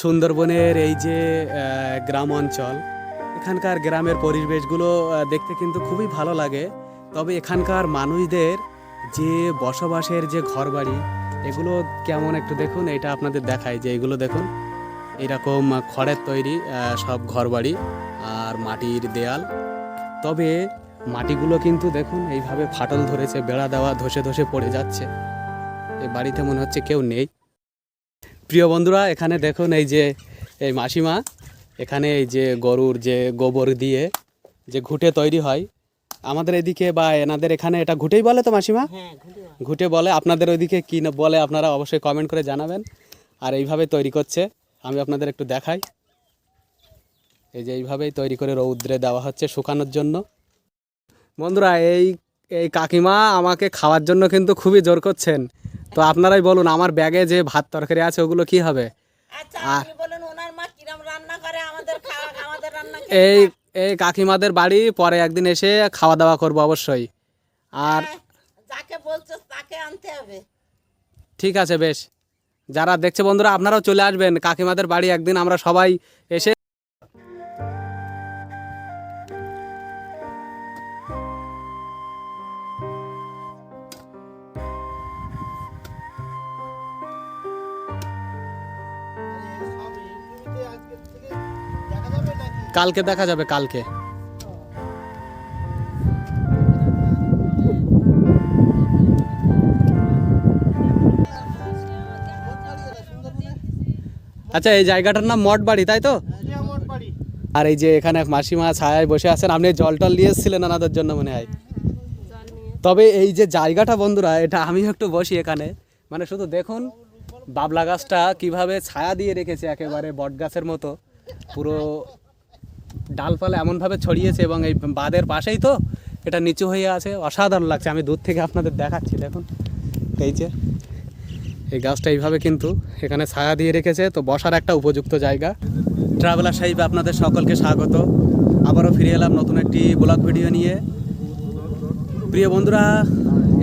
সুন্দরবনের এই যে গ্রাম অঞ্চল, এখানকার গ্রামের পরিবেশগুলো দেখতে কিন্তু খুবই ভালো লাগে। তবে এখানকার মানুষদের যে বসবাসের যে ঘরবাড়ি, এগুলো কেমন একটু দেখুন, এটা আপনাদের দেখায় যে এগুলো দেখুন। এরকম খড়ের তৈরি সব ঘরবাড়ি আর মাটির দেয়াল। তবে মাটিগুলো কিন্তু দেখুন, এইভাবে ফাটল ধরেছে, বেড়া দেওয়া ধসে ধসে পড়ে যাচ্ছে। এই বাড়িতে মনে হচ্ছে কেউ নেই। প্রিয় বন্ধুরা এখানে দেখুন এই যে এই মাসিমা এখানে এই যে গরুর যে গোবর দিয়ে যে ঘুটে তৈরি হয়। আমাদের এদিকে বা এনাদের এখানে এটা ঘুটেই বলে তো মাসিমা? হ্যাঁ ঘুটে বলে। আপনাদের ওইদিকে কী না বলে আপনারা অবশ্যই কমেন্ট করে জানাবেন। আর এইভাবে তৈরি করছে। আমি আপনাদের একটু দেখাই। এই যে এইভাবেই তৈরি করে রৌদ্রে দেওয়া হচ্ছে শুকানোর জন্য। বন্ধুরা এই এই কাকিমা আমাকে খাওয়ার জন্য কিন্তু খুবই জোর করছেন। তো আপনারাই বলুন আমার ব্যাগে যে ভাত তরকারি আছে ওগুলো কি হবে? আচ্ছা রান্না খেয়ে এই এই কাকিমাদের বাড়ি পরে একদিন এসে খাওয়া দাওয়া করব অবশ্যই। আর যাকে বলছো তাকে আনতে হবে। ঠিক আছে বেশ। যারা দেখছে বন্ধুরা আপনারাও চলে আসবেন। কাকিমাদের বাড়ি একদিন আমরা সবাই এসে কালকে দেখা যাবে, কালকে। আচ্ছা এই জায়গাটার নাম মঠ বাড়ি তাই তো? আর এই যে এখানে মাসিমা ছায়ায় বসে আছেন, আপনি জল টল নিয়ে এসেছিলেন ওনাদের জন্য মনে হয়। তবে এই যে জায়গাটা বন্ধুরা, এটা আমি একটু বসি এখানে। মানে শুধু দেখুন, বাবলা গাছটা কীভাবে ছায়া দিয়ে রেখেছে, একেবারে বট গাছের মতো। পুরো ডালপালা এমনভাবে ছড়িয়েছে এবং এই বাঁধের পাশেই তো এটা নিচু হয়ে আছে। অসাধারণ লাগছে। আমি দূর থেকে আপনাদের দেখাচ্ছি, দেখুন। এই যে, এই গাছটা এইভাবে কিন্তু এখানে ছায়া দিয়ে রেখেছে। তো বসার একটা উপযুক্ত জায়গা। ট্রাভেলার সাহিবে, আপনাদের সকলকে স্বাগত। আবারও ফিরে এলাম নতুন একটি ব্লগ ভিডিও নিয়ে। প্রিয় বন্ধুরা,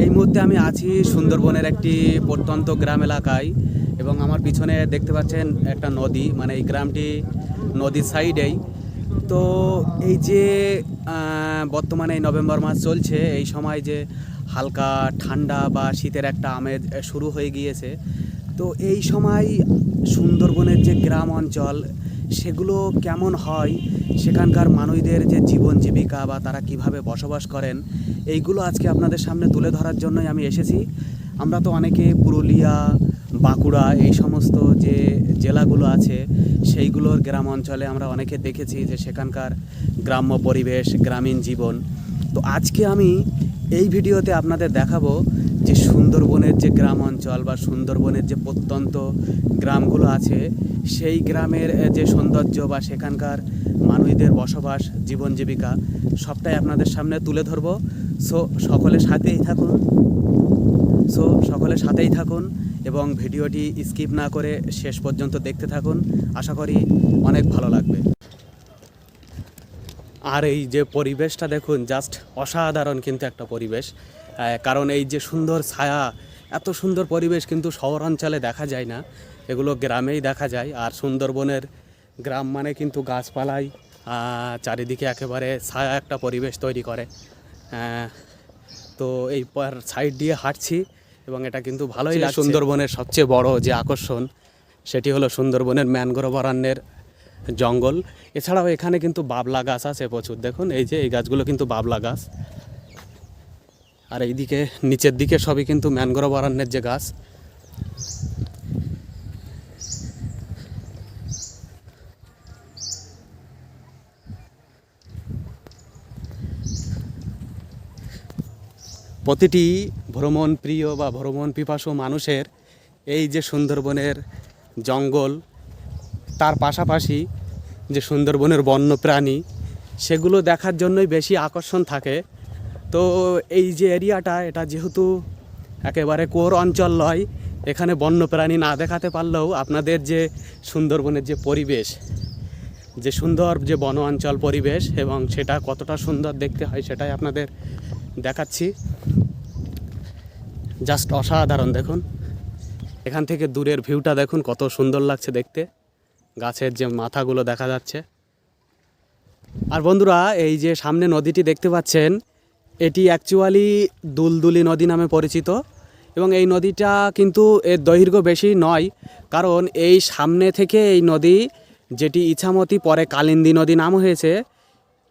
এই মুহূর্তে আমি আছি সুন্দরবনের একটি প্রত্যন্ত গ্রাম এলাকায় এবং আমার পিছনে দেখতে পাচ্ছেন একটা নদী। মানে এই গ্রামটি নদীর সাইডেই। তো এই যে বর্তমানে নভেম্বর মাস চলছে, এই সময় যে হালকা ঠান্ডা বা শীতের একটা আমেজ শুরু হয়ে গিয়েছে, তো এই সময় সুন্দরবনের যে গ্রাম অঞ্চল, সেগুলো কেমন হয়? সেখানকার মানুষদের যে জীবন জীবিকা বা তারা কীভাবে বসবাস করেন, এইগুলো আজকে আপনাদের সামনে তুলে ধরার জন্যই আমি এসেছি। আমরা তো অনেকে পুরুলিয়া বাঁকুড়া, এই সমস্ত যে জেলাগুলো আছে, সেইগুলোর গ্রাম অঞ্চলে আমরা অনেকে দেখেছি যে সেখানকার গ্রাম্য পরিবেশ, গ্রামীণ জীবন। তো আজকে আমি এই ভিডিওতে আপনাদের দেখাবো যে সুন্দরবনের যে গ্রাম অঞ্চল বা সুন্দরবনের যে প্রত্যন্ত গ্রামগুলো আছে, সেই গ্রামের যে সৌন্দর্য বা সেখানকার মানুষদের বসবাস, জীবন জীবিকা, সবটাই আপনাদের সামনে তুলে ধরবো। সো সকলের সাথেই থাকুন। সো সকলের সাথেই থাকুন। এবং ভিডিওটি স্কিপ না করে শেষ পর্যন্ত দেখতে থাকুন। আশা করি অনেক ভালো লাগবে। আর এই যে পরিবেশটা দেখুন জাস্ট অসাধারণ কিন্তু একটা পরিবেশ। কারণ এই যে সুন্দর ছায়া, এত সুন্দর পরিবেশ কিন্তু শহরাঞ্চলে দেখা যায় না। এগুলো গ্রামেই দেখা যায়। আর সুন্দরবনের গ্রাম মানে কিন্তু গাছপালাই চারিদিকে একেবারে ছায়া একটা পরিবেশ তৈরি করে। তো এই সাইড দিয়ে হাঁটছি। এবং এটা কিন্তু ভালোই লাগে সুন্দরবনের সবচেয়ে বড় যে আকর্ষণ সেটি হলো সুন্দরবনের ম্যানগ্রোভ অরণ্যের জঙ্গল। এছাড়াও এখানে কিন্তু বাবলা গাছ আছে প্রচুর। দেখুন এই যে এই গাছগুলো কিন্তু বাবলা গাছ। আর এইদিকে নিচের দিকে সবই কিন্তু ম্যানগ্রোভ অরণ্যের যে গাছ। প্রতিটি ভ্রমণ প্রিয় বা ভ্রমণ পিপাসু মানুষের এই যে সুন্দরবনের জঙ্গল, তার পাশাপাশি যে সুন্দরবনের বন্য প্রাণী সেগুলো দেখার জন্যই বেশি আকর্ষণ থাকে। তো এই যে এরিয়াটা, এটা যেহেতু একেবারে কোর অঞ্চল নয়, এখানে বন্য প্রাণী না দেখাতে পারলেও আপনাদের যে সুন্দরবনের যে পরিবেশ, যে সুন্দর যে বন অঞ্চল পরিবেশ এবং সেটা কতটা সুন্দর দেখতে হয় সেটাই আপনাদের দেখাচ্ছি। জাস্ট অসাধারণ, দেখুন। এখান থেকে দূরের ভিউটা দেখুন, কত সুন্দর লাগছে দেখতে। গাছের যে মাথাগুলো দেখা যাচ্ছে। আর বন্ধুরা, এই যে সামনে নদীটি দেখতে পাচ্ছেন, এটি অ্যাকচুয়ালি দুলদুলি নদী নামে পরিচিত। এবং এই নদীটা কিন্তু এর দৈর্ঘ্য বেশি নয়, কারণ এই সামনে থেকে এই নদী, যেটি ইছামতি, পরে কালিন্দী নদী নাম হয়েছে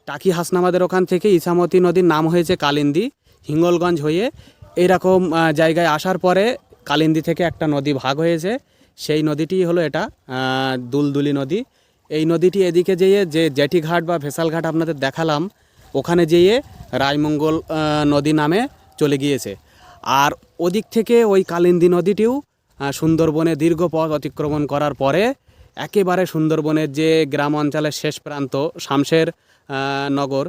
টাকি হাসনামাদের ওখান থেকে ইছামতি নদীর নাম হয়েছে কালিন্দী হিঙ্গলগঞ্জ হয়ে এইরকম আহ, জায়গায় আসার পরে কালিন্দী থেকে একটা নদী ভাগ হয়েছে। সেই নদীটি হলো এটা দুলদুলি নদী। এই নদীটি এদিকে যেয়ে যে জেটি ঘাট বা ভেসাল ঘাট আপনাদের দেখালাম ওখানে যেয়ে রায়মঙ্গল নদী নামে চলে গিয়েছে। আর ওদিক থেকে ওই কালিন্দী নদীটিও সুন্দরবনে দীর্ঘ পথ অতিক্রমণ করার পরে একেবারে সুন্দরবনের যে গ্রাম অঞ্চলের শেষ প্রান্ত শামশের আহ, নগর।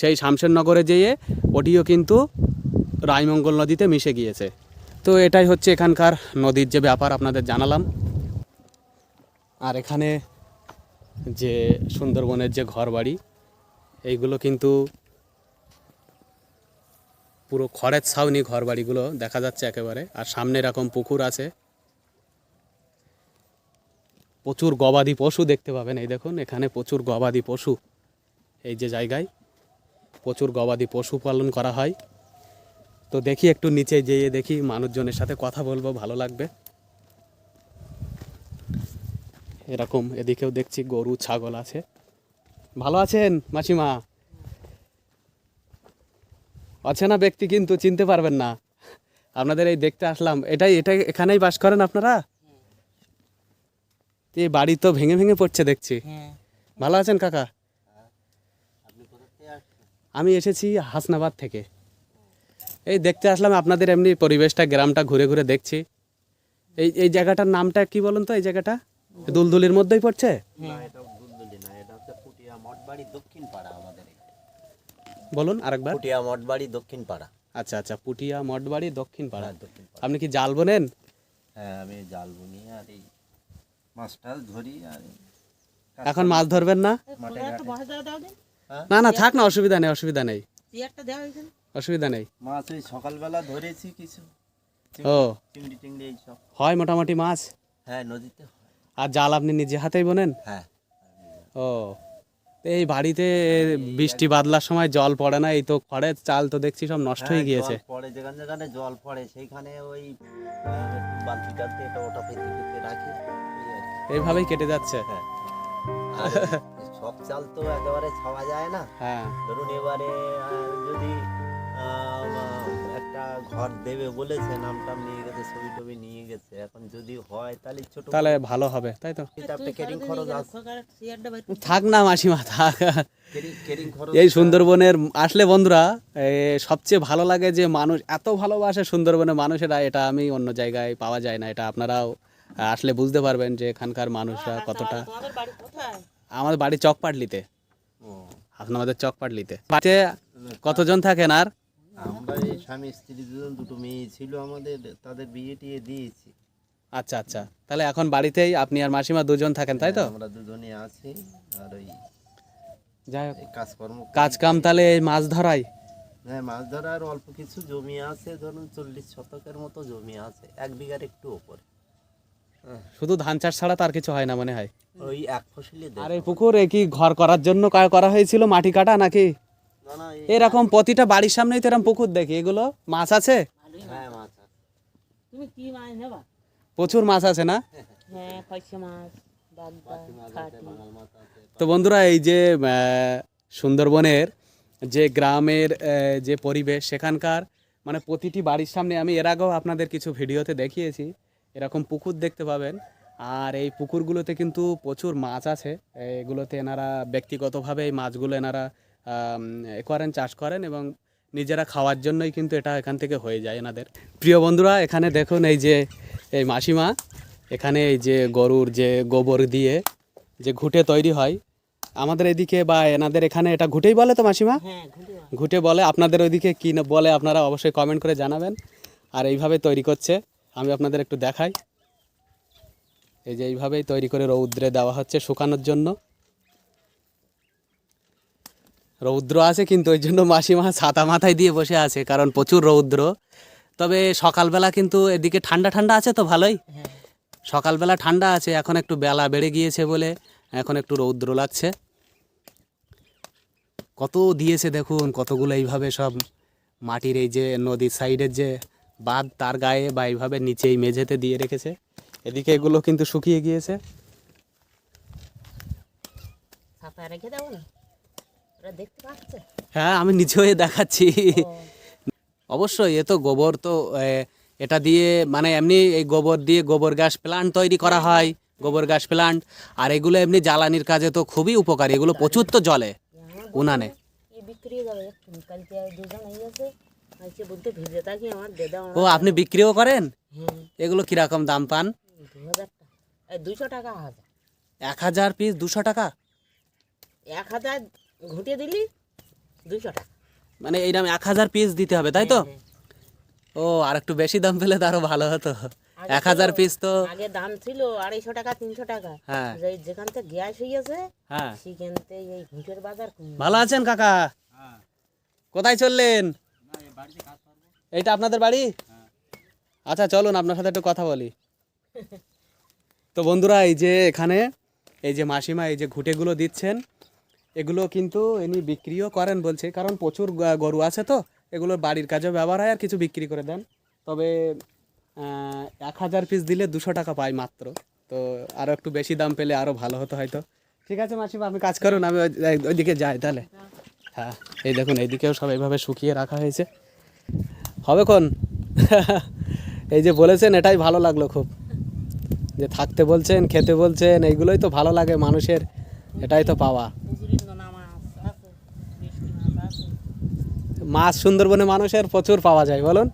সেই শামশের নগরে যেয়ে ওটিও কিন্তু রায়মঙ্গল নদীতে মিশে গিয়েছে। তো এটাই হচ্ছে এখানকার নদীর যে ব্যাপার, আপনাদের জানালাম। আর এখানে যে সুন্দরবনের যে ঘরবাড়ি, এইগুলো কিন্তু পুরো খড়ের ছাউনি ঘরবাড়িগুলো দেখা যাচ্ছে একেবারে। আর সামনে এরকম পুকুর আছে। প্রচুর গবাদি পশু দেখতে পাবেন। এই দেখুন, এখানে প্রচুর গবাদি পশু। এই যে জায়গায় প্রচুর গবাদি পশু পালন করা হয়। তো দেখি একটু নিচে যেয়ে দেখি মানুষজনের সাথে কথা বলব ভালো লাগবে। এরকম এদিকেও দেখছি গরু ছাগল আছে। ভালো আছেন মাসিমা? অচেনা ব্যক্তি কিন্তু চিনতে পারবেন না। আপনাদের এই দেখতে আসলাম। এটাই এটাই এখানেই বাস করেন আপনারা? এই বাড়ি তো ভেঙে ভেঙে পড়ছে দেখছি। হ্যাঁ। ভালো আছেন কাকা? আমি এসেছি হাসনাবাদ থেকে। এই দেখতে আসলাম আপনাদের এমনি পরিবেশটা গ্রামটা ঘুরে ঘুরে দেখছি। এই এই জায়গাটার নামটা কি বলুন তো এই জায়গাটা? দুলদুলির মধ্যেই পড়ছে? না এটা দুলদুলি না এটা হচ্ছে পুটিয়া মঠবাড়ি দক্ষিণ পাড়া বলুন আরেকবার। পুটিয়া মঠবাড়ি দক্ষিণ পাড়া। আচ্ছা আচ্ছা পুটিয়া মঠবাড়ি দক্ষিণ পাড়া। হ্যাঁ, দক্ষিণ আপনি কি জাল বোনেন? হ্যাঁ আমি জাল বুনি আর এই মাছ টাছ ধরি আর এখন মাছ ধরবেন না? দিন না না থাক না অসুবিধা নেই অসুবিধা নেই। অসুবিধা নেই। মাছ ওই সকালবেলা ধরেছি কিছু। ও। চিংড়ি টিংড়ি এইসব হয় মোটামুটি মাছ? হ্যাঁ নদীতে হয়। আর জাল আপনি নিজে হাতেই বোনেন? হ্যাঁ। ও এই বাড়িতে বৃষ্টি বাদলার সময় জল পড়ে না এই তো খড়ের চাল তো দেখছি সব নষ্ট হয়ে হ্যাঁ, গিয়েছে। জল পড়ে যেখানে যেখানে জল পড়ে সেইখানে ওই বালতি টালতি এটা ওটা রাখি। এই। এইভাবেই কেটে যাচ্ছে। হ্যাঁ। এই সব চাল তো একেবারে ছাওয়া যায় না। হ্যাঁ। ধরুন এবারে যদি একটা ঘর দেবে বলেছে নাম টাম নিয়ে গেছে ছবি টবি নিয়ে গেছে এখন যদি হয় তাহলে ছোট তাহলে ভালো হবে তাই তো? কেরিং খরচ থাক না মাসিমা থাক। এই সুন্দরবনের আসলে বন্ধুরা সবচেয়ে ভালো লাগে যে মানুষ এত ভালোবাসে সুন্দরবনের মানুষেরা এটা আমি অন্য জায়গায় পাওয়া যায় না এটা আপনারাও আসলে বুঝতে পারবেন যে এখানকার মানুষরা কতটা তোমাদের বাড়ি চকপাটলিতে। ও, আপনাদের চকপাটলিতে। বাড়িতে কতজন থাকেন আর? আমরা এই স্বামী স্ত্রী দুজন দুটো মেয়ে ছিল আমাদের তাদের বিয়ে টিয়ে দিয়েছি। আচ্ছা আচ্ছা। তাহলে এখন বাড়িতেই আপনি আর মাসিমা দুজন থাকেন তাই তো? আমরা দুজনে আছি আর ওই যাই হোক। কাজকর্ম করি। কাজ কাম তাহলে এই মাছ ধরাই? হ্যাঁ মাছ ধরার অল্প কিছু জমি আছে ধরুন চল্লিশ শতকের মতো জমি আছে এক বিঘার একটু ওপরে। শুধু ধান চাষ ছাড়া তার কিছু হয় না মনে হয়। ওই এক ফসলি আর এই পুকুর এ কি ঘর করার জন্য করা হয়েছিল? মাটি কাটা নাকি? না না এই- এরকম প্রতিটা বাড়ির সামনেই তো এরকম পুকুর দেখি। এগুলো মাছ আছে? হ্যাঁ প্রচুর মাছ আছে না? হ্যাঁ তো বন্ধুরা এই যে আহ, সুন্দরবনের যে গ্রামের যে পরিবেশ সেখানকার মানে প্রতিটি বাড়ির সামনে আমি এর আগেও আপনাদের কিছু ভিডিওতে দেখিয়েছি। এরকম পুকুর দেখতে পাবেন। আর এই পুকুরগুলোতে কিন্তু প্রচুর মাছ আছে। এগুলোতে এনারা ব্যক্তিগতভাবে এই মাছগুলো এনারা করেন চাষ করেন এবং নিজেরা খাওয়ার জন্যই কিন্তু এটা এখান থেকে হয়ে যায় এনাদের। প্রিয় বন্ধুরা এখানে দেখুন এই যে এই মাসিমা এখানে এই যে গরুর যে গোবর দিয়ে যে ঘুটে তৈরি হয়। আমাদের এদিকে বা এনাদের এখানে এটা ঘুটেই বলে তো মাসিমা? হ্যাঁ ঘুঁটে বলে। আপনাদের ওইদিকে কী বলে আপনারা অবশ্যই কমেন্ট করে জানাবেন। আর এইভাবে তৈরি করছে। আমি আপনাদের একটু দেখাই। এই যে এইভাবেই তৈরি করে রৌদ্রে দেওয়া হচ্ছে শুকানোর জন্য। রৌদ্র আছে কিন্তু ওই জন্য মাসিমা ছাতা মাথায় দিয়ে বসে আছে, কারণ প্রচুর রৌদ্র। তবে সকালবেলা কিন্তু এদিকে ঠান্ডা ঠান্ডা আছে তো ভালোই। সকালবেলা ঠান্ডা আছে, এখন একটু বেলা বেড়ে গিয়েছে বলে এখন একটু রৌদ্র লাগছে। কত দিয়েছে দেখুন, কতগুলো এইভাবে সব মাটির এই যে নদীর সাইডের যে বাঁধ তার গায়ে বা এইভাবে নিচে এই মেঝেতে দিয়ে রেখেছে। এদিকে এগুলো কিন্তু শুকিয়ে গিয়েছে। হ্যাঁ আমি নিজেও এ দেখাচ্ছি। অবশ্যই এ তো গোবর তো এটা দিয়ে মানে এমনি এই গোবর দিয়ে গোবর গ্যাস প্লান্ট তৈরি করা হয় গোবর গ্যাস প্লান্ট। আর এগুলো এমনি জ্বালানির কাজে তো খুবই উপকারী এগুলো প্রচুর তো জলে উনানে। বিক্রি যাবে বলতে ভেজে থাকি আমার দেদা ও আপনি বিক্রিও করেন? হ্যাঁ এগুলো কীরকম দাম পান? দুশো টাকা হাজার। এক হাজার পিস দুশো টাকা? এক হাজার ঘুটিয়ে দিলি দুশো টাকা। মানে এই দাম এক হাজার পিস দিতে হবে তাই তো? হ্যাঁ। ও আর একটু বেশি দাম পেলে তো আরও ভালো হতো। এক হাজার পিস তো আগে দাম ছিল আড়াইশো টাকা তিনশো টাকা। হ্যাঁ। যেখান থেকে গ্যাস হয়েছে হ্যাঁ। সেখান থেকে এই ঘুটের বাজার ভালো আছেন কাকা? কোথায় চললেন? এইটা আপনাদের বাড়ি? আচ্ছা চলুন, আপনার সাথে একটু কথা বলি। তো বন্ধুরা, এই যে এখানে, এই যে মাসিমা, এই যে ঘুটেগুলো দিচ্ছেন, এগুলো কিন্তু ইনি বিক্রিও করেন বলছে, কারণ প্রচুর গরু আছে তো এগুলো বাড়ির কাজেও ব্যবহার হয় আর কিছু বিক্রি করে দেন। তবে এক হাজার পিস দিলে দুশো টাকা পাই মাত্র। তো আরও একটু বেশি দাম পেলে আরও ভালো হতো হয়তো। ঠিক আছে মাসিমা, আপনি কাজ করুন, আমি ওইদিকে যাই তাহলে। হ্যাঁ এই দেখুন, এইদিকেও সব এইভাবে শুকিয়ে রাখা হয়েছে। হবে কোন? এই যে বলেছেন, এটাই ভালো লাগল খুব। যে থাকতে বলছেন, খেতে বলছেন, এইগুলোই তো ভালো লাগে মানুষের, এটাই তো পাওয়া। মাছ সুন্দরবনে মানুষের প্রচুর পাওয়া যায়, বলুন।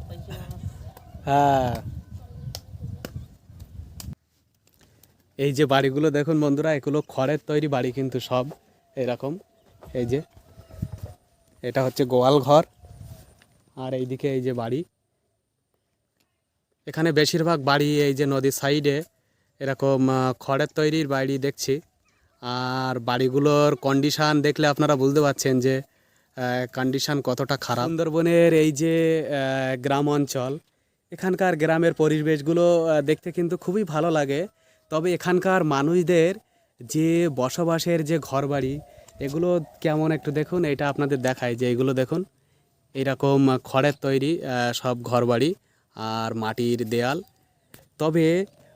হ্যাঁ। এই যে বাড়িগুলো দেখুন বন্ধুরা, এগুলো খড়ের তৈরি বাড়ি কিন্তু সব, এরকম। এই যে এটা হচ্ছে গোয়াল ঘর। আর এইদিকে এই যে বাড়ি। এখানে বেশিরভাগ বাড়ি এই যে নদীর সাইডে এরকম খড়ের তৈরির বাড়ি দেখছি। আর বাড়িগুলোর কন্ডিশান দেখলে আপনারা বুঝতে পারছেন যে কন্ডিশান কতটা খারাপ। সুন্দরবনের এই যে গ্রাম অঞ্চল, এখানকার গ্রামের পরিবেশগুলো দেখতে কিন্তু খুবই ভালো লাগে। তবে এখানকার মানুষদের যে বসবাসের যে ঘরবাড়ি এগুলো কেমন একটু দেখুন, এটা আপনাদের দেখায় যে এগুলো দেখুন। এরকম খড়ের তৈরি সব ঘরবাড়ি আর মাটির দেয়াল। তবে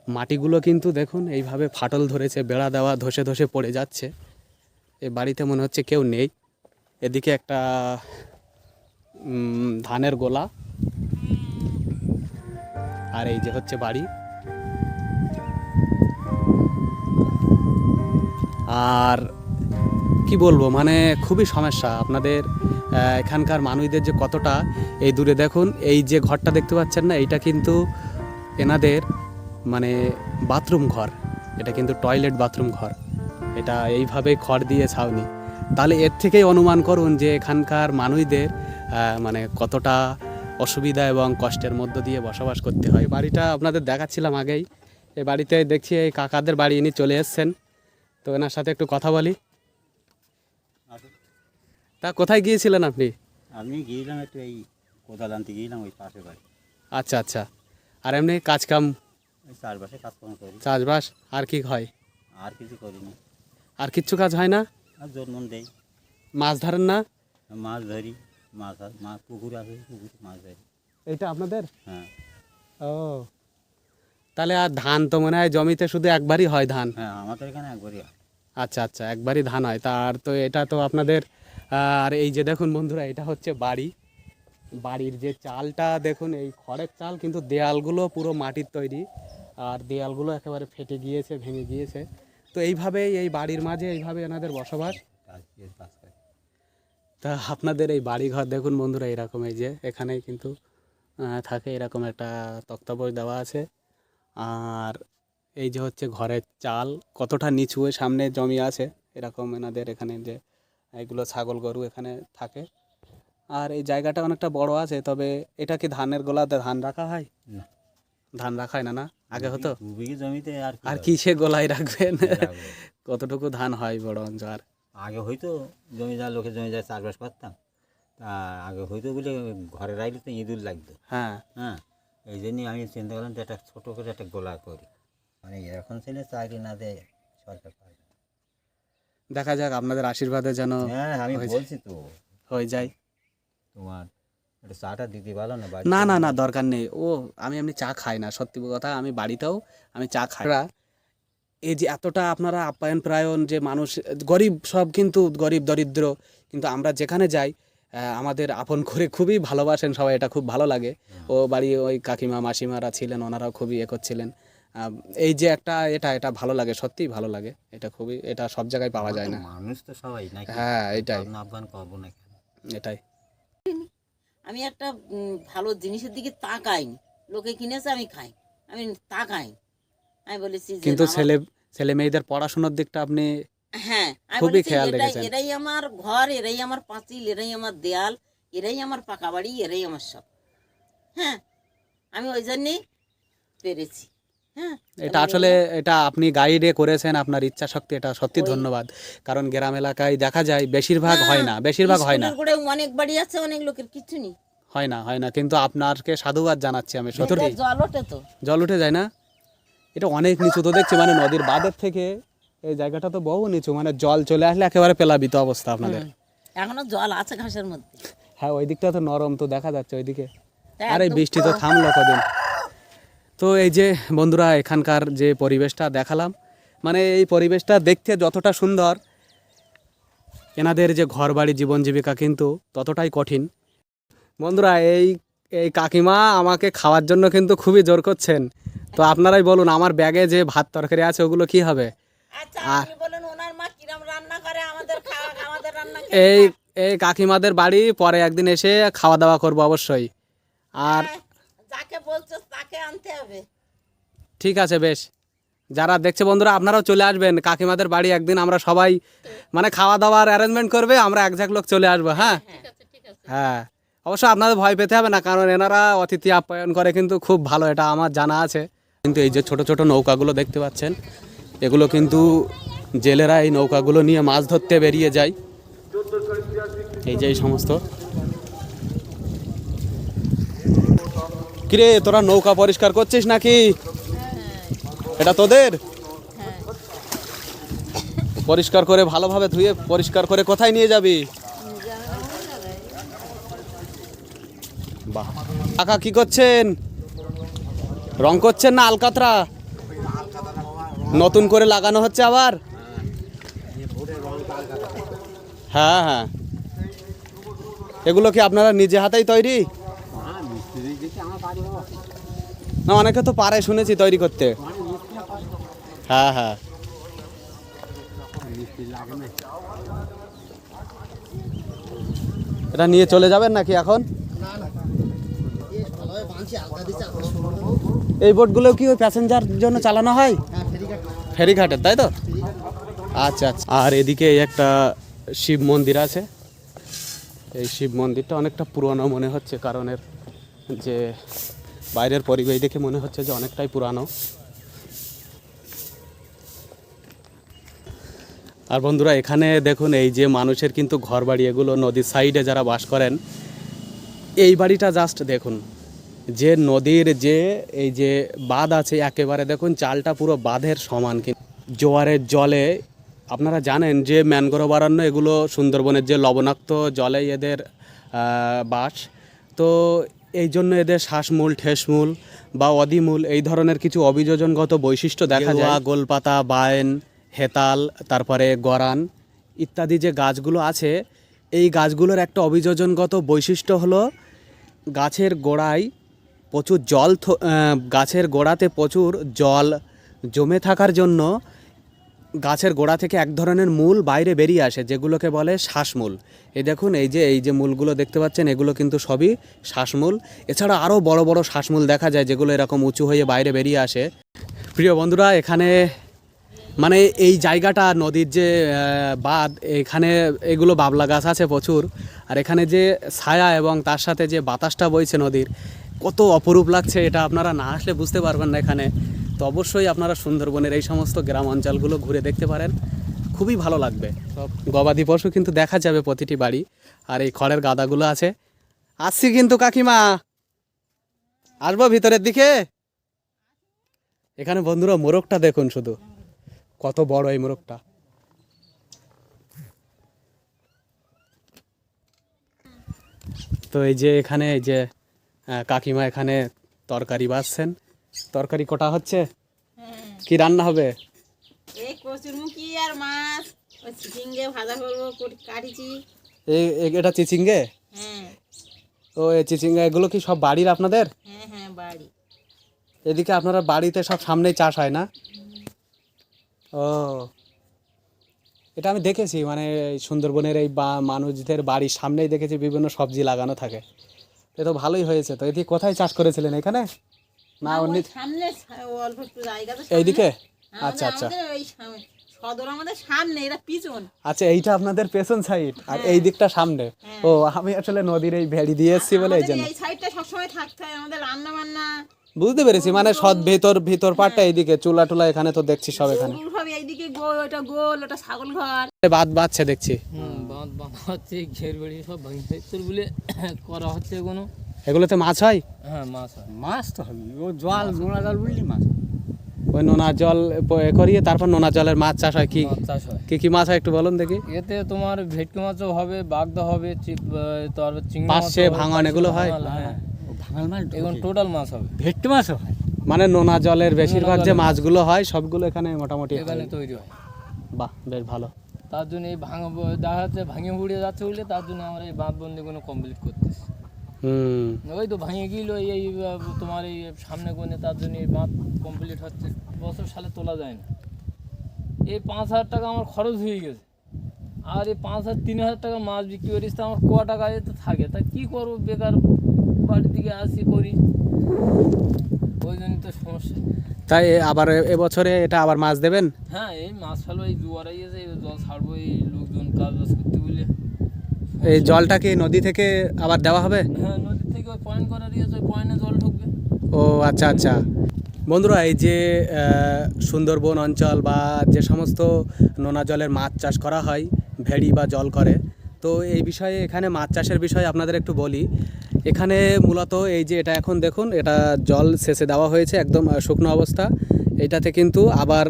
মাটিগুলো কিন্তু দেখুন, এইভাবে ফাটল ধরেছে, বেড়া দেওয়া ধসে ধসে পড়ে যাচ্ছে। এ বাড়িতে মনে হচ্ছে কেউ নেই। এদিকে একটা ধানের গোলা। আর এই যে হচ্ছে বাড়ি। আর কি বলব মানে খুবই সমস্যা। আপনাদের এখানকার মানুষদের যে কতটা, এই দূরে দেখুন, এই যে ঘরটা দেখতে পাচ্ছেন না, এইটা কিন্তু এনাদের মানে বাথরুম ঘর। এটা কিন্তু টয়লেট বাথরুম ঘর। এটা এইভাবে খড় দিয়ে ছাউনি। তাহলে এর থেকেই অনুমান করুন যে এখানকার মানুষদের মানে কতটা অসুবিধা এবং কষ্টের মধ্য দিয়ে বসবাস করতে হয়। বাড়িটা আপনাদের দেখাচ্ছিলাম আগেই। এই বাড়িতে দেখছি এই কাকাদের বাড়ি, ইনি চলে এসছেন। তো এনার সাথে একটু কথা বলি। তা কোথায় গিয়েছিলেন আপনি? আমি গিয়েছিলাম একটু এই কোদাল আনতে গিয়েছিলাম ওই পাশে বাড়ি। আচ্ছা আচ্ছা। আর এমনি কাজ কাম ওই চারপাশে কাজকর্ম করি। চাষবাস? আর কি হয়? আর কিছু করিনি। আর কিচ্ছু কাজ হয় না? আর দেই। মাছ ধরেন না? মাছ ধরি মাছ মাছ পুকুর আছে পুকুর মাছ ধরি। এইটা আপনাদের? হ্যাঁ। ও। তাহলে আর ধান তো মনে হয় জমিতে শুধু একবারই হয় ধান? হ্যাঁ আমাদের এখানে একবারই হয়। আচ্ছা আচ্ছা একবারই ধান হয়। তা আর তো এটা তো আপনাদের আর এই যে দেখুন বন্ধুরা, এটা হচ্ছে বাড়ি। বাড়ির যে চালটা, দেখুন এই খড়ের চাল, কিন্তু দেয়ালগুলো পুরো মাটির তৈরি। আর দেয়ালগুলো একেবারে ফেটে গিয়েছে, ভেঙে গিয়েছে। তো এইভাবেই এই বাড়ির মাঝে এইভাবে এনাদের বসবাস। তা আপনাদের এই বাড়ি ঘর দেখুন বন্ধুরা, এরকম এই যে, এখানেই কিন্তু থাকে এরকম একটা তক্তাপোষ দেওয়া আছে। আর এই যে হচ্ছে ঘরের চাল, কতটা নিচু সামনে জমি আছে, এরকম এনাদের এখানে যে এগুলো ছাগল গরু এখানে থাকে আর এই জায়গাটা অনেকটা বড় আছে তবে এটা কি ধানের গোলাতে ধান রাখা হয় না। ধান রাখা হয় না না আগে হতো জমিতে আর কি আর? কিসে গোলায় রাখবেন রাখব? কতটুকু ধান হয় বড় অঞ্চল আর আগে হয়তো জমি যা লোকের জমি যা চাষবাস করতাম তা আগে হয়তো বলে ঘরে রাখলে তো ইঁদুর লাগতো হ্যাঁ হ্যাঁ এই জন্যই আমি চিন্তা করলাম যে একটা ছোটো করে একটা গোলা করি মানে এরকম ছেলে চাকরি না দেয় সরকার। দেখা যাক আপনাদের আশীর্বাদে যেন হ্যাঁ আমি বলছি তো। হয়ে যায়। তোমার চাটা দিতে পারো না না না না দরকার নেই। ও আমি এমনি চা খাই না সত্যি কথা আমি বাড়িতেও আমি চা খাই। এই যে এতটা আপনারা আপ্যায়ন প্রায়ণ যে মানুষ গরিব সব কিন্তু গরিব দরিদ্র কিন্তু আমরা যেখানে যাই আমাদের আপন করে খুবই ভালোবাসেন সবাই এটা খুব ভালো লাগে। ও বাড়ি ওই কাকিমা মাসিমারা ছিলেন ওনারাও খুবই এ করছিলেন। এই যে একটা এটা এটা ভালো লাগে সত্যিই ভালো লাগে। এটা খুবই এটা সব জায়গায় পাওয়া যায় না। মানুষ তো সবাই নাকি? হ্যাঁ এটাই। আহ্বান করব না এটাই। আমি একটা ভালো জিনিসের দিকে তাকাইনি। লোকে কিনেছে আমি খাই। আমি তাকাই। আমি বলেছি কিন্তু ছেলে ছেলে মেয়েদের পড়াশোনার দিকটা আপনি হ্যাঁ আমি খুবই খেয়াল রেখেছেন। এরাই আমার ঘর এরাই আমার পাঁচিল এরাই আমার দেয়াল এরাই আমার পাকা বাড়ি এরাই আমার সব। হ্যাঁ আমি ওই জন্যেই পেরেছি। এটা আসলে এটা আপনি গাইডে করেছেন আপনার ইচ্ছা শক্তি এটা সত্যি ধন্যবাদ। কারণ গ্রাম এলাকায় দেখা যায় বেশিরভাগ হয় না বেশিরভাগ হয় না। অনেক বাড়ি আছে অনেক লোকের কিছু নেই। হয় না হয় না কিন্তু আপনারকে সাধুবাদ জানাচ্ছি আমি সত্যি। জল ওঠে তো। জল উঠে যায় না? এটা অনেক নিচু তো দেখছি মানে নদীর বাঁধের থেকে এই জায়গাটা তো বহু নিচু মানে জল চলে আসলে একেবারে পেলাবিত অবস্থা আপনাদের। এখনও জল আছে ঘাসের মধ্যে। হ্যাঁ ওই দিকটা তো নরম তো দেখা যাচ্ছে ওইদিকে। আর এই বৃষ্টি তো থামলো কদিন। তো এই যে বন্ধুরা এখানকার যে পরিবেশটা দেখালাম মানে এই পরিবেশটা দেখতে যতটা সুন্দর এনাদের যে ঘর বাড়ি জীবন জীবিকা কিন্তু ততটাই কঠিন। বন্ধুরা এই এই কাকিমা আমাকে খাওয়ার জন্য কিন্তু খুবই জোর করছেন। তো আপনারাই বলুন আমার ব্যাগে যে ভাত তরকারি আছে ওগুলো কি হবে? আচ্ছা আর- এই এই কাকিমাদের বাড়ি পরে একদিন এসে খাওয়া দাওয়া করব অবশ্যই। আর যাকে বলছো তাকে আনতে হবে। ঠিক আছে বেশ। যারা দেখছে বন্ধুরা আপনারাও চলে আসবেন। কাকিমাদের বাড়ি একদিন আমরা সবাই মানে খাওয়া দাওয়ার অ্যারেঞ্জমেন্ট করবে আমরা এক ঝাঁক লোক চলে আসব হ্যাঁ? হ্যাঁ। অবশ্য আপনাদের ভয় পেতে হবে না কারণ এনারা অতিথি আপ্যায়ন করে কিন্তু খুব ভালো এটা আমার জানা আছে। কিন্তু এই যে ছোট ছোট নৌকাগুলো দেখতে পাচ্ছেন এগুলো কিন্তু জেলেরা এই নৌকাগুলো নিয়ে মাছ ধরতে বেরিয়ে যায়। এই যে এই সমস্ত। কিরে, তোরা নৌকা পরিষ্কার করছিস নাকি? এটা তোদের? পরিষ্কার করে, ভালোভাবে ধুয়ে পরিষ্কার করে কোথায় নিয়ে যাবি? বাহ। কাকা কি করছেন? রং করছেন না আলকাতরা? নতুন করে লাগানো হচ্ছে আবার? হ্যাঁ হ্যাঁ। এগুলো কি আপনারা নিজে হাতেই তৈরি? না, অনেকে তো পারে, শুনেছি তৈরি করতে। হ্যাঁ হ্যাঁ। এটা নিয়ে চলে যাবেন নাকি এখন? এই বোটগুলো কি ওই প্যাসেঞ্জার জন্য চালানো হয়? ফেরিঘাটের, তাই তো? আচ্ছা আচ্ছা। আর এদিকে একটা শিব মন্দির আছে। এই শিব মন্দিরটা অনেকটা পুরনো মনে হচ্ছে কারণ এর যে বাইরের পরিবেশ দেখে মনে হচ্ছে যে অনেকটাই পুরানো। আর বন্ধুরা, এখানে দেখুন এই যে মানুষের কিন্তু ঘর বাড়ি এগুলো নদীর সাইডে যারা বাস করেন, এই বাড়িটা জাস্ট দেখুন, যে নদীর যে এই যে বাঁধ আছে, একেবারে দেখুন চালটা পুরো বাঁধের সমান কিন্তু জোয়ারের জলে। আপনারা জানেন যে ম্যানগ্রোভ অরণ্য এগুলো সুন্দরবনের যে লবণাক্ত জলে এদের বাস। তো এই জন্য এদের শ্বাসমূল ঠেসমূল বা অদিমূল এই ধরনের কিছু অভিযোজনগত বৈশিষ্ট্য দেখা যায়। গোলপাতা বায়েন হেতাল তারপরে গরান ইত্যাদি যে গাছগুলো আছে এই গাছগুলোর একটা অভিযোজনগত বৈশিষ্ট্য হলো গাছের গোড়ায় প্রচুর জল গাছের গোড়াতে প্রচুর জল জমে থাকার জন্য গাছের গোড়া থেকে এক ধরনের মূল বাইরে বেরিয়ে আসে, যেগুলোকে বলে শ্বাসমূল। এই দেখুন, এই যে এই যে মূলগুলো দেখতে পাচ্ছেন, এগুলো কিন্তু সবই শ্বাসমূল। এছাড়া আরও বড় বড় শ্বাসমূল দেখা যায়, যেগুলো এরকম উঁচু হয়ে বাইরে বেরিয়ে আসে। প্রিয় বন্ধুরা, এখানে মানে এই জায়গাটা, নদীর যে বাঁধ, এখানে এগুলো বাবলা গাছ আছে প্রচুর। আর এখানে যে ছায়া এবং তার সাথে যে বাতাসটা বইছে নদীর, কত অপরূপ লাগছে, এটা আপনারা না আসলে বুঝতে পারবেন না এখানে। তো অবশ্যই আপনারা সুন্দরবনের এই সমস্ত গ্রাম অঞ্চলগুলো ঘুরে দেখতে পারেন। খুবই ভালো লাগবে। সব গবাদি পশু কিন্তু দেখা যাবে প্রতিটি বাড়ি। আর এই খড়ের গাদাগুলো আছে। আসছি কিন্তু কাকিমা। আসব ভিতরের দিকে। এখানে বন্ধুরা মোরগটা দেখুন শুধু। কত বড় এই মোরগটা। তো এই যে এখানে, এই যে কাকিমা এখানে তরকারি বাছছেন তরকারি কটা হচ্ছে? কি রান্না হবে? এই কচুরমুখী আর মাছ ওই চিচিঙ্গে ভাজা করব কাটিছি এই এটা চিচিঙ্গে? হ্যাঁ। ও এই চিচিঙ্গা এগুলো কি সব বাড়ির আপনাদের? হ্যাঁ হ্যাঁ বাড়ি। এদিকে আপনারা বাড়িতে সব সামনেই চাষ হয় না? ও। এটা আমি দেখেছি মানে সুন্দরবনের এই বা মানুষদের বাড়ির সামনেই দেখেছি বিভিন্ন সবজি লাগানো থাকে। এ তো ভালোই হয়েছে। তো এদিকে কোথায় চাষ করেছিলেন এখানে? না অন্য সামনে অল্প একটু জায়গা তো এইদিকে? আচ্ছা আচ্ছা। আমাদের ওই সামনে সদর আমাদের সামনে এটা পিছন। আচ্ছা এইটা আপনাদের পেছন সাইড আর এই দিকটা সামনে। ও আমি আসলে নদীর এই ভেড়ি দিয়ে এসেছি বলে এই জন্য। এই সাইডটা সবসময় থাকতে হয় আমাদের রান্না বান্না বুঝতে পেরেছি মানে সৎ ভেতর ভেতর পাটটা এইদিকে চুলা টুলা এখানে তো দেখছি সব এখানে। এইদিকে গোল ওটা গোল ওটা ছাগল ঘর। বাদ বাদছে দেখছি। বাঁধ বাঁধা হচ্ছে ঘের বেড়ি সব ভাঙি তোর বলে করা হচ্ছে কোনো? এগুলোতে মাছ হয়? হ্যাঁ মাছ হয়। মাছ তো হবে ও জল নোনা জল বুঝলি মাছ? ওই নোনা জল এ করিয়ে তারপর নোনা জলের মাছ চাষ হয় কি? মাছ চাষ হয়। কি কি মাছ হয় একটু বলুন দেখি। এতে তোমার ভেটকি মাছও হবে বাগদা হবে তারপর চিংড়ি মাছও ভাঙন এগুলো হয়? ভাঙাল, হ্যাঁ। মাছ এখন টোটাল মাছ হবে। ভেট্টি মাছও হয়? মানে নোনা জলের বেশিরভাগ যে মাছগুলো হয় সবগুলো এখানে মোটামুটি এখানে তৈরি হয়। বাহ বেশ ভালো। তার জন্য এই ভাঙা দেখা যাচ্ছে ভাঙে উড়ে যাচ্ছে বলে তার জন্য আমরা এই বাঁধবন্দিগুলো কমপ্লিট করতেছি। ওই তো ভাঙে গেল এই তোমার এই সামনে কোণে তার জন্য এই বাঁধ কমপ্লিট হচ্ছে। বছর সালে তোলা যায় না। এই পাঁচ হাজার টাকা আমার খরচ হয়ে গেছে। আর এই পাঁচ হাজার তিন হাজার টাকা মাছ বিক্রি করিস তা আমার ক টাকা এতে থাকে? তা কী করব? বেকার বাড়ির দিকে আসি করি। ওই জন্যই তো সমস্যা। তাই আবার এবছরে এটা আবার মাছ দেবেন? হ্যাঁ এই মাছ ফেলো এই জোয়ার এই জল ছাড়বো এই লোকজন কাজ বাজ করতে বলে। এই জলটা কি নদী থেকে আবার দেওয়া হবে? হ্যাঁ নদী থেকে ওই পয়েন্ট করা দিয়েছে ওই পয়েন্টে জল ঢুকবে। ও আচ্ছা আচ্ছা। বন্ধুরা এই যে সুন্দরবন অঞ্চল বা যে সমস্ত নোনা জলের মাছ চাষ করা হয় ভেড়ি বা জল করে তো এই বিষয়ে এখানে মাছ চাষের বিষয়ে আপনাদের একটু বলি। এখানে মূলত এই যে এটা এখন দেখুন এটা জল শেষে দেওয়া হয়েছে একদম শুকনো অবস্থা। এটাতে কিন্তু আবার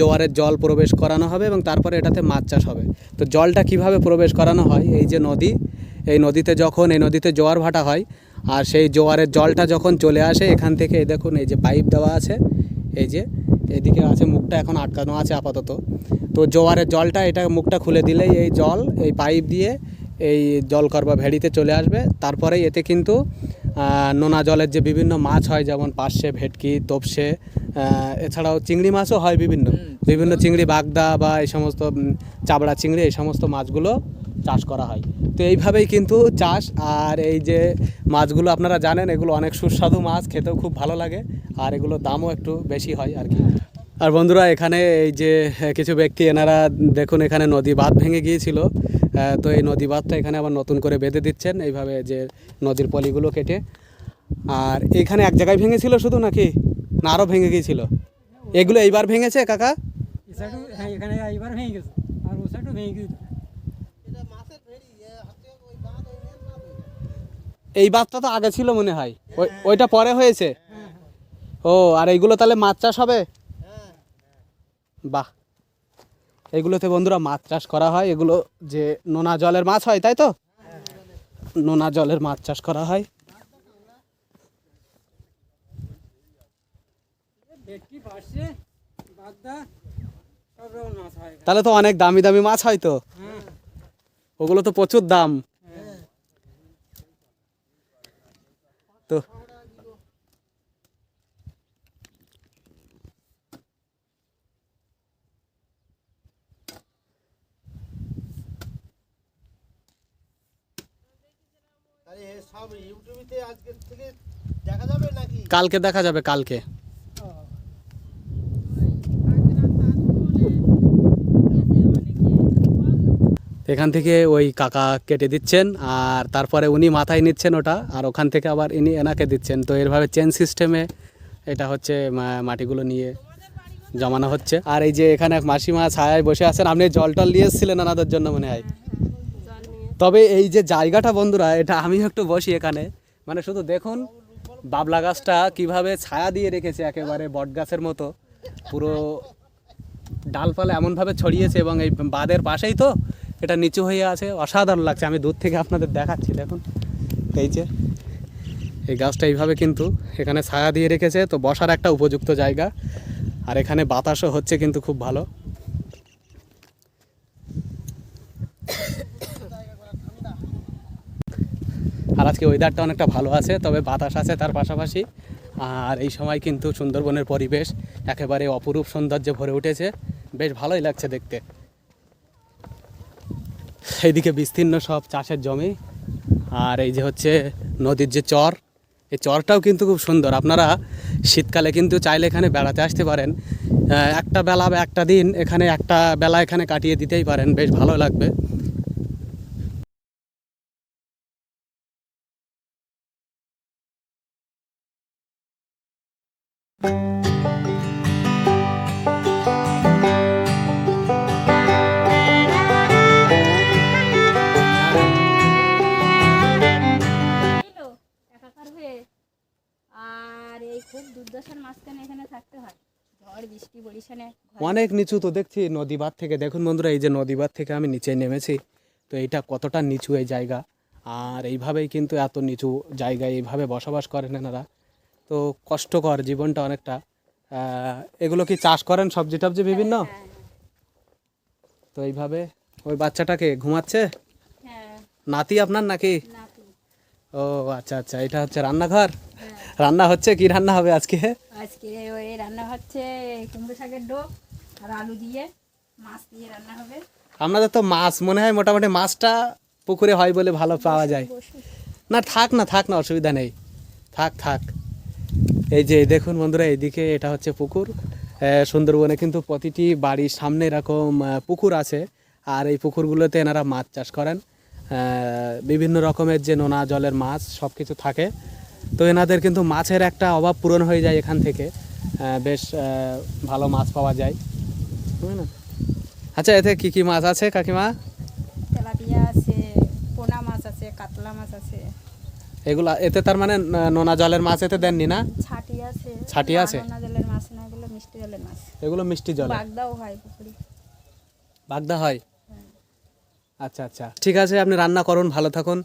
জোয়ারের জল প্রবেশ করানো হবে এবং তারপরে এটাতে মাছ চাষ হবে। তো জলটা কীভাবে প্রবেশ করানো হয়? এই যে নদী, এই নদীতে যখন, এই নদীতে জোয়ার ভাটা হয় আর সেই জোয়ারের জলটা যখন চলে আসে, এখান থেকে দেখুন, এই যে পাইপ দেওয়া আছে, এই যে এদিকে আছে মুখটা এখন আটকানো আছে আপাতত। তো জোয়ারের জলটা, এটা মুখটা খুলে দিলেই এই জল, এই পাইপ দিয়ে এই জলকর বা ভেড়িতে চলে আসবে। তারপরে এতে কিন্তু নোনা জলের যে বিভিন্ন মাছ হয়, যেমন পার্শে ভেটকি, তোপসে এছাড়াও চিংড়ি মাছও হয় বিভিন্ন। বিভিন্ন চিংড়ি, বাগদা বা এই সমস্ত চাবড়া চিংড়ি, এই সমস্ত মাছগুলো চাষ করা হয়। তো এইভাবেই কিন্তু চাষ, আর এই যে মাছগুলো আপনারা জানেন, এগুলো অনেক সুস্বাদু মাছ, খেতেও খুব ভালো লাগে, আর এগুলোর দামও একটু বেশি হয় আর কি। আর বন্ধুরা, এখানে এই যে কিছু ব্যক্তি, এনারা দেখুন এখানে নদী বাঁধ ভেঙে গিয়েছিল তো এই নদী বাঁধটা এখানে আবার নতুন করে বেঁধে দিচ্ছেন, এইভাবে যে নদীর পলিগুলো কেটে। আর এখানে এক জায়গায় ভেঙেছিল শুধু নাকি? না, আরও ভেঙে গিয়েছিল। এগুলো এইবার ভেঙেছে, কাকা? হ্যাঁ এখানে এইবার ভেঙে গেছে আর ও সাইডও ভেঙে গেছে। এই বাঁধটা তো আগে ছিল মনে হয় ওই ওইটা পরে হয়েছে? ও আর এইগুলো তাহলে মাছ চাষ হবে? বাহ। এগুলোতে বন্ধুরা মাছ চাষ করা হয় এগুলো যে নোনা জলের মাছ হয় তাই তো? নোনা জলের মাছ চাষ করা হয়। বাগদা সব রকম মাছ হয় তাহলে তো অনেক দামি দামি মাছ হয় তো? ওগুলো তো প্রচুর দাম। তো তাহলে সব ইউটিউবেতে আজকে থেকে দেখা যাবে নাকি? কালকে দেখা যাবে কালকে। এখান থেকে ওই কাকা কেটে দিচ্ছেন আর তারপরে উনি মাথায় নিচ্ছেন ওটা আর ওখান থেকে আবার ইনি এনাকে দিচ্ছেন। তো এরভাবে চেন সিস্টেমে এটা হচ্ছে মাটিগুলো নিয়ে জমানো হচ্ছে। আর এই যে এখানে এক মাসিমা ছায়ায় বসে আছেন, আপনি জল টল নিয়ে এসেছিলেন ওনাদের জন্য মনে হয়? তবে এই যে জায়গাটা বন্ধুরা, এটা আমি একটু বসি এখানে। মানে শুধু দেখুন বাবলা গাছটা কীভাবে ছায়া দিয়ে রেখেছে একেবারে বট গাছের মতো। পুরো ডালপালা এমনভাবে ছড়িয়েছে এবং এই বাঁধের পাশেই তো এটা নিচু হয়ে আছে, অসাধারণ লাগছে। আমি দূর থেকে আপনাদের দেখাচ্ছি, দেখুন। এই যে, এই গাছটা এইভাবে কিন্তু এখানে ছায়া দিয়ে রেখেছে, তো বসার একটা উপযুক্ত জায়গা। আর এখানে বাতাসও হচ্ছে কিন্তু খুব ভালো। আর আজকে ওয়েদারটা অনেকটা ভালো আছে, তবে বাতাস আছে তার পাশাপাশি। আর এই সময় কিন্তু সুন্দরবনের পরিবেশ একেবারে অপরূপ সৌন্দর্যে ভরে উঠেছে। বেশ ভালোই লাগছে দেখতে। এইদিকে বিস্তীর্ণ সব চাষের জমি। আর এই যে হচ্ছে নদীর যে চর, এই চরটাও কিন্তু খুব সুন্দর। আপনারা শীতকালে কিন্তু চাইলে এখানে বেড়াতে আসতে পারেন। একটা বেলা বা একটা দিন এখানে, একটা বেলা এখানে কাটিয়ে দিতেই পারেন। বেশ ভালো লাগবে। আর দুর্দশার মাঝখানে এখানে থাকতে হয়। ঝড় বৃষ্টি বরিশানে অনেক নিচু তো দেখছি নদীবাদ থেকে। দেখুন বন্ধুরা এই যে নদীবাদ থেকে আমি নিচে নেমেছি তো এইটা কতটা নিচু এই জায়গা? আর এইভাবেই কিন্তু এত নিচু জায়গায় এইভাবে বসবাস করেন এনারা। তো কষ্টকর জীবনটা অনেকটা। এগুলো কি চাষ করেন সবজি টবজি বিভিন্ন? তো এইভাবে ওই বাচ্চাটাকে ঘুমাচ্ছে? হ্যাঁ। নাতি আপনার নাকি? ও আচ্ছা আচ্ছা। এটা হচ্ছে রান্নাঘর? রান্না হচ্ছে কি রান্না হবে আজকে? আজকে ওই রান্না হচ্ছে কুমড়ো শাকের ডোক আর আলু দিয়ে মাছ দিয়ে রান্না হবে। আপনাদের তো মাছ মনে হয় মোটামুটি মাছটা পুকুরে হয় বলে ভালো পাওয়া যায়। না থাক না থাক না অসুবিধা নেই। থাক থাক। এই যে দেখুন বন্ধুরা এইদিকে এটা হচ্ছে পুকুর। সুন্দরবনে কিন্তু প্রতিটি বাড়ির সামনে এরকম পুকুর আছে। আর এই পুকুরগুলোতে এনারা মাছ চাষ করেন। বিভিন্ন রকমের যে নোনা জলের মাছ সব কিছু থাকে। তো এনাদের কিন্তু মাছের একটা অভাব পূরণ হয়ে যায় এখান থেকে। বেশ ভালো মাছ পাওয়া যায়। বুঝলেন? আচ্ছা এতে কি কি মাছ আছে কাকিমা? তেলাপিয়া আছে পোনা মাছ আছে কাতলা মাছ আছে। এগুলা এতে তার মানে নোনা জলের মাছ এতে দেননি না? ছাটি আছে। ছাটি আছে? নোনা জলের মাছ না এগুলো মিষ্টি জলের মাছ। এগুলো মিষ্টি জল বাগদাও হয় পুকুরে। বাগদা হয়। আচ্ছা আচ্ছা। ঠিক আছে আপনি রান্না করুন ভালো থাকুন।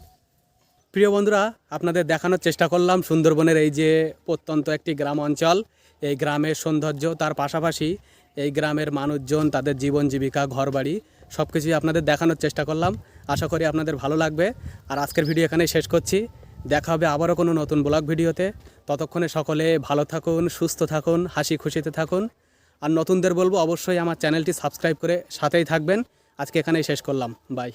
প্রিয় বন্ধুরা, আপনাদের দেখানোর চেষ্টা করলাম সুন্দরবনের এই যে প্রত্যন্ত একটি গ্রাম অঞ্চল। এই গ্রামের সৌন্দর্য, তার পাশাপাশি এই গ্রামের মানুষজন, তাদের জীবন জীবিকা, ঘরবাড়ি সব কিছুই আপনাদের দেখানোর চেষ্টা করলাম। আশা করি আপনাদের ভালো লাগবে। আর আজকের ভিডিও এখানেই শেষ করছি। দেখা হবে আবারও কোনো নতুন ব্লগ ভিডিওতে। ততক্ষণে সকলে ভালো থাকুন, সুস্থ থাকুন, হাসি খুশিতে থাকুন। আর নতুনদের বলব, অবশ্যই আমার চ্যানেলটি সাবস্ক্রাইব করে সাথেই থাকবেন। আজকে এখানেই শেষ করলাম। বাই।